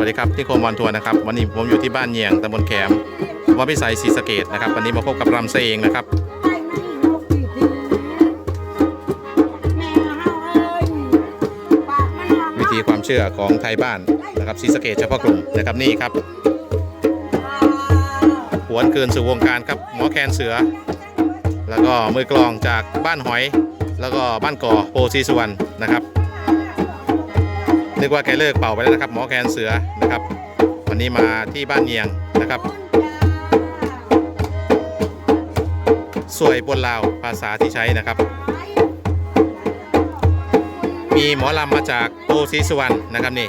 วัสดีครับที่โคมวันทัวร์นะครับวันนี้ผมอยู่ที่บ้านเยียงตำบลแขมวัดพิสัยศรีสะเกดนะครับวันนี้มาพบกับรำเซงนะครับวิธีความเชื่อของไทยบ้านนะครับศรีสะเกดเฉพาะกลุ่มนะครับนี่ครับหวนคืนสู่วงการครับหมอแคนเสือ แล้วก็มือกลองจากบ้านหอย แล้วก็บ้านก่อโพซีสุวรรณนะครับ นึกว่าแกเลิกเป่าไปแล้วนะครับหมอแคนเสือนะครับ วันนี้มาที่บ้านเนียงนะครับสวยบนลาวภาษาที่ใช้นะครับ มีหมอลำมาจากโตศรีสุวรรณนะครับนี่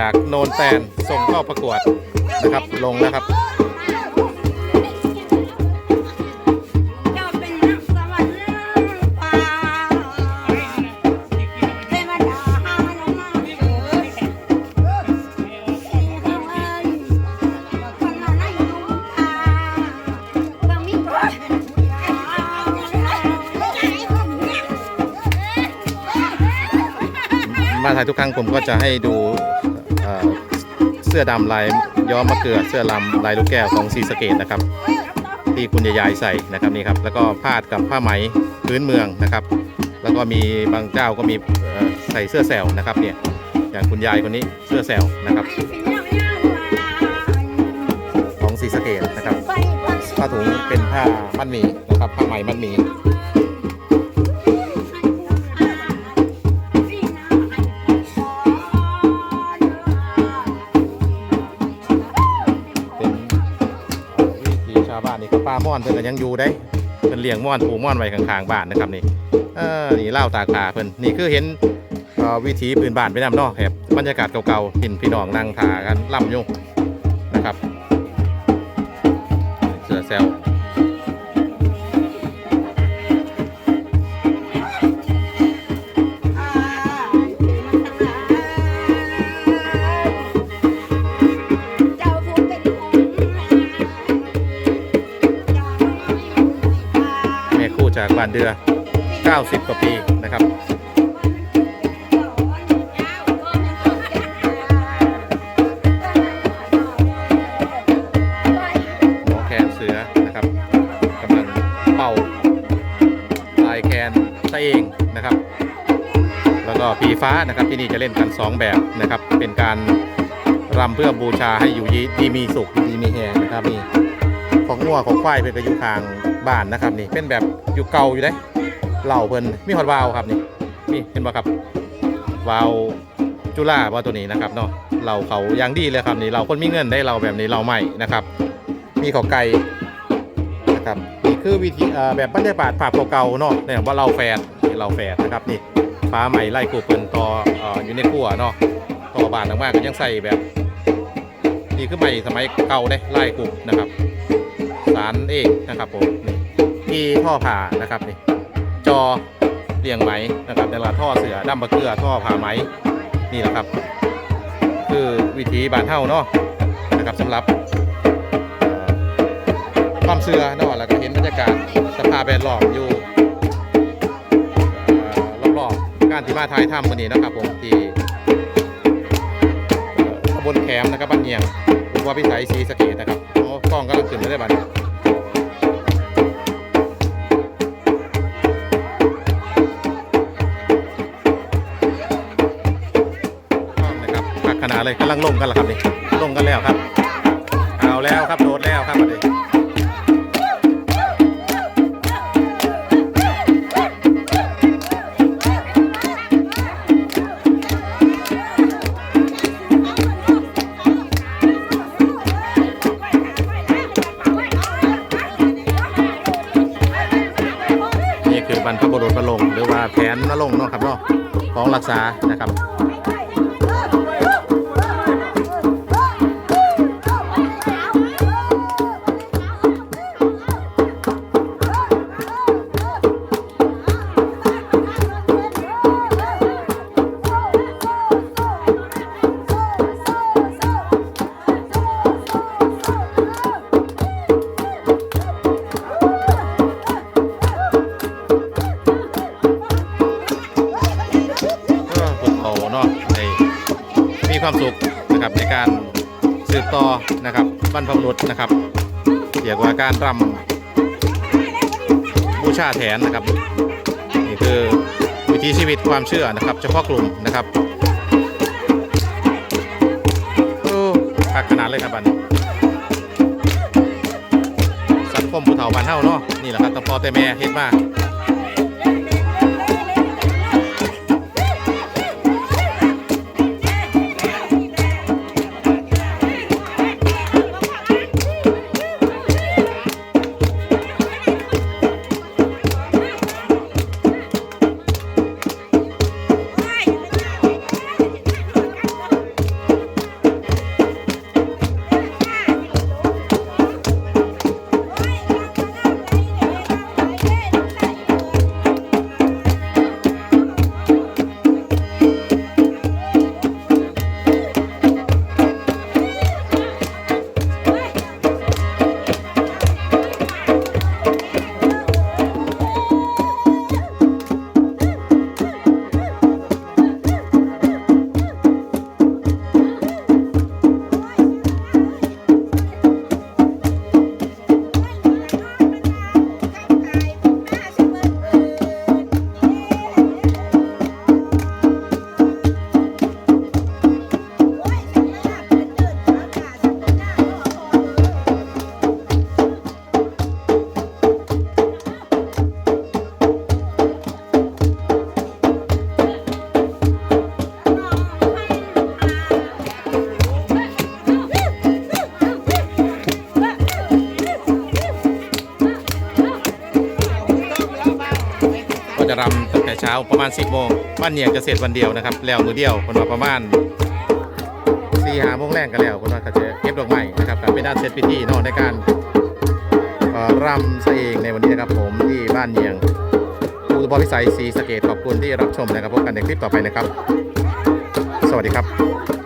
จากโนนแตนส่งเข้าประกวดนะครับ ลงแล้วครับ มาถ่ายทุกครั้งผมก็จะให้ดู เสื้อดำลายย้อมมะเกลือเสื้อลำลายลูกแก้วของสีสเกตนะครับ ที่คุณยายใส่นะครับนี่ครับ แล้วก็พาดกับผ้าไหมพื้นเมืองนะครับ แล้วก็มีบางเจ้าก็มีใส่เสื้อแซวนะครับเนี่ยอย่างคุณยายคนนี้เสื้อแซวนะครับ ของสีสเกตนะครับผ้าถุงเป็นผ้ามัดหมี่นะครับผ้าไหมมัดหมี่าม่อนเพิ่นก็ยังอยู่ได้เป็นเลี้ยงม่อนปูม่อนไว้ข้างๆบ้านนะครับนี่เออนี่เล่าตาคาเพิ่นนี่คือเห็นวิถีพื้นบ้านไปนำเนอกครับบรรยากาศเก่าๆเห็นพี่น้องนั่งทากันล่ำอยู่นะครับเสือแซว จากบ้านเดือ 90 กว่าปีนะครับ หมอแคนเสือนะครับกำลังเป่าลายแคนตะเองนะครับ แล้วก็ปีฟ้านะครับที่นี่จะเล่นกัน 2 แบบนะครับ เป็นการรำเพื่อบูชาให้อยู่ยีดีมีสุขดีมีแหงนะครับนี่ของงัวของควายเป็นกระยุทาง บ้านนะครับนี่เป็นแบบอยู่เก่าอยู่ได้เหล่าเพิ่นมีฮอดวาวครับนี่นี่เห็นป่ครับวาวจุฬาว่าตัวนี้นะครับเนาะเหล่าเขาอย่างดีเลยครับนี่เราคนมีเงินได้เราแบบนี้เราใหม่นะครับ มีเขาไก่นะครับนี่คือวิธีเอ่อแบบบรรยากาศภาพเก่าๆเนาะเนี่ยว่าเราแฟดนี่เราแฟดนะครับนี่ฟ้าใหม่ไล่กูเปินต่ออออยู่ในครัวเนาะต่อบานมากๆก็ยังใส่แบบนี่คือใหม่สมัยเก่าเด้ไล่กูนะครับารเองนะครับผมนี่ที่ท่อผ่านะครับนี่จอเรียงไหมนะครับในละท่อเสือดำบะเกลือท่อผ่าไหมนี่แหละครับ คือวิธีบานเท่าเนาะนะครับสำหรับความเสือเนาะแล้วก็เห็นบรรยากาศสภาพแวดล้อมอยู่รอบๆการที่มาถ่ายทำวันนี้นะครับผมที่ตำบลแคมนะครับบ้านเงียงว่าพิสัยศรีสะเกดนะครับโอ้กล้องกำลังขึ้นไม่ได้บัดนี้ นะครับพักขนาดเลยกำลังลงกันแล้วครับนี่ลงกันแล้วครับ เอาแล้วครับโดดแล้วครับนี้นี่คือบรรพบุรุษนรงหรือว่าแผนนรงเนาะครับเนาะของรักษานะครับ ความสุขนะครับในการสืบต่อนะครับบรรพบุรุษนะครับเกี่ยวกับการรำบูชาแทนนะครับนี่คือวิถีชีวิตความเชื่อนะครับ เฉพาะกลุ่มนะครับโอ้ปักขนาดเลยครับบันสังคมผู้เฒ่าบ้านเฮาเนาะนี่แหละครับตั้งพอแต่แม่เฮ็ดมา ช้าประมาณ 10โมงบ้านเนียงจะเสร็จวันเดียวนะครับ แล้วมือเดียวคนว่าประมาณสี่หาโมงแรกกันแล้วคนว่าก็จะเก็บดอกไม้นะครับก็เป็นด้านเซตพิธีนอกในการรำซะเองในวันนี้นะครับผมที่บ้านเนียงภูบอพิสัยสีสเกตขอบคุณที่รับชมนะครับพบกันในคลิปต่อไปนะครับ สวัสดีครับ